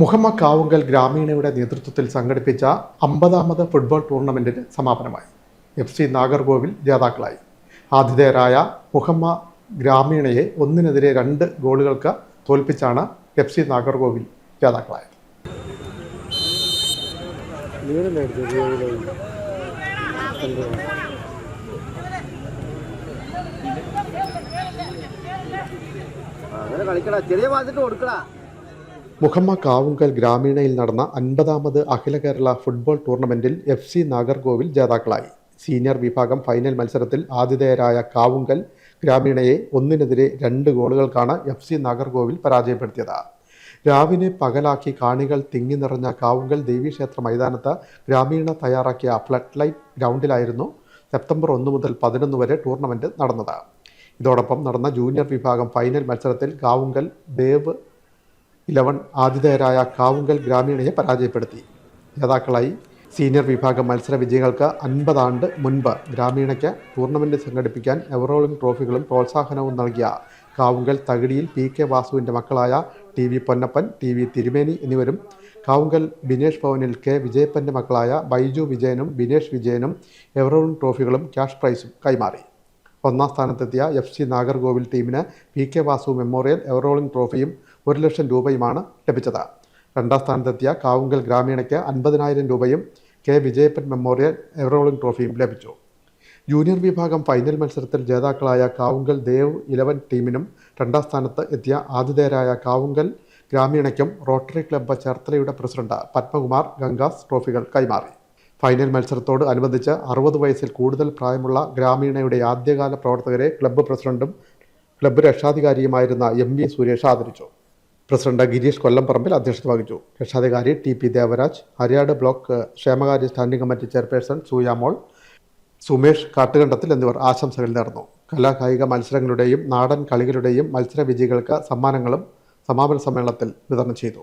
മുഹമ്മദ് കാവുങ്കൽ ഗ്രാമീണയുടെ നേതൃത്വത്തിൽ സംഘടിപ്പിച്ച അമ്പതാമത് ഫുട്ബോൾ ടൂർണമെന്റിന് സമാപനമായി. എഫ് സി നാഗർകോവിൽ ജേതാക്കളായി. ആതിഥേയരായ മുഹമ്മ ഗ്രാമീണയെ ഒന്നിനെതിരെ രണ്ട് ഗോളുകൾക്ക് തോൽപ്പിച്ചാണ് എഫ് സി നാഗർകോവിൽ ജേതാക്കളായത്. അങ്ങനെ കളിക്കടാ. ചെറിയ വാതിട്ട് കൊടുക്കടാ. മുഹമ്മ കാവുങ്കൽ ഗ്രാമീണയിൽ നടന്ന അൻപതാമത് അഖില കേരള ഫുട്ബോൾ ടൂർണമെന്റിൽ എഫ് സി നാഗർകോവിൽ ജേതാക്കളായി. സീനിയർ വിഭാഗം ഫൈനൽ മത്സരത്തിൽ ആതിഥേയരായ കാവുങ്കൽ ഗ്രാമീണയെ ഒന്നിനെതിരെ രണ്ട് ഗോളുകൾക്കാണ് എഫ് സി നാഗർകോവിൽ പരാജയപ്പെടുത്തിയത്. രാവിനെ പകലാക്കി കാണികൾ തിങ്ങി നിറഞ്ഞ കാവുങ്കൽ ദേവീക്ഷേത്ര മൈതാനത്ത് ഗ്രാമീണ തയ്യാറാക്കിയ ഫ്ലഡ് ലൈറ്റ് ഗ്രൗണ്ടിലായിരുന്നു സെപ്റ്റംബർ ഒന്ന് മുതൽ പതിനൊന്ന് വരെ ടൂർണമെന്റ് നടന്നത്. ഇതോടൊപ്പം നടന്ന ജൂനിയർ വിഭാഗം ഫൈനൽ മത്സരത്തിൽ കാവുങ്കൽ ദേവ് ഇലവൻ ആതിഥേയരായ കാവുങ്കൽ ഗ്രാമീണയെ പരാജയപ്പെടുത്തി. ജേതാക്കളായി സീനിയർ വിഭാഗം മത്സര വിജയികൾക്ക് അൻപതാണ്ട് മുൻപ് ഗ്രാമീണയ്ക്ക് ടൂർണമെന്റ് സംഘടിപ്പിക്കാൻ എവറോളിംഗ് ട്രോഫികളും പ്രോത്സാഹനവും നൽകിയ കാവുങ്കൽ തകിടിയിൽ പി കെ വാസുവിന്റെ മക്കളായ T V Ponnappan T V Thirumeni എന്നിവരും കാവുങ്കൽ ബിനേഷ് ഭവനിൽ കെ വിജയപ്പന്റെ മക്കളായ ബൈജു വിജയനും ബിനേഷ് വിജയനും എവറോളിംഗ് ട്രോഫികളും ക്യാഷ് പ്രൈസും കൈമാറി. ഒന്നാം സ്ഥാനത്തെത്തിയ എഫ് സി നാഗർകോവിൽ ടീമിന് P K Vasu memorial ever rolling ട്രോഫിയും ഒരു ലക്ഷം രൂപയുമാണ് ലഭിച്ചത്. രണ്ടാം സ്ഥാനത്തെത്തിയ കാവുങ്കൽ ഗ്രാമീണയ്ക്ക് അൻപതിനായിരം രൂപയും K Vijayappan memorial ever rolling ട്രോഫിയും ലഭിച്ചു. ജൂനിയർ വിഭാഗം ഫൈനൽ മത്സരത്തിൽ ജേതാക്കളായ കാവുങ്കൽ ദേവ് ഇലവൻ ടീമിനും രണ്ടാം സ്ഥാനത്ത് എത്തിയ ആതിഥേയരായ കാവുങ്കൽ ഗ്രാമീണയ്ക്കും റോട്ടറി ക്ലബ്ബ് ചേർത്തലയുടെ പ്രസിഡന്റ് പത്മകുമാർ ഗംഗാസ് ട്രോഫികൾ കൈമാറി. ഫൈനൽ മത്സരത്തോട് അനുബന്ധിച്ച് അറുപത് വയസ്സിൽ കൂടുതൽ പ്രായമുള്ള ഗ്രാമീണയുടെ ആദ്യകാല പ്രവർത്തകരെ ക്ലബ്ബ് പ്രസിഡന്റും ക്ലബ്ബ് രക്ഷാധികാരിയുമായിരുന്ന എം വി സുരേഷ് ആദരിച്ചു. പ്രസിഡന്റ് ഗിരീഷ് കൊല്ലംപറമ്പിൽ അധ്യക്ഷത വഹിച്ചു. രക്ഷാധികാരി T P Devaraj Hariyad block ക്ഷേമകാര്യ standing committee chairperson Suyamol Sumesh Kattukandathil എന്നിവർ ആശംസകൾ നേർന്നു. കലാകായിക മത്സരങ്ങളുടെയും നാടൻ കളികളുടെയും മത്സര വിജയികൾക്ക് സമ്മാനങ്ങളും സമാപന സമ്മേളനത്തിൽ വിതരണം ചെയ്തു.